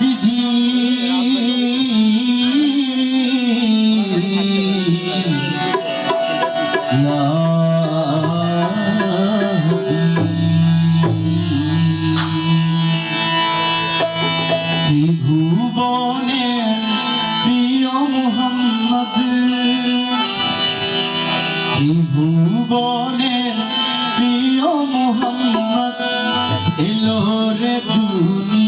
নবীজি ভুবনে প্রিয় মোহাম্মদ এলো রে দুনিয়া।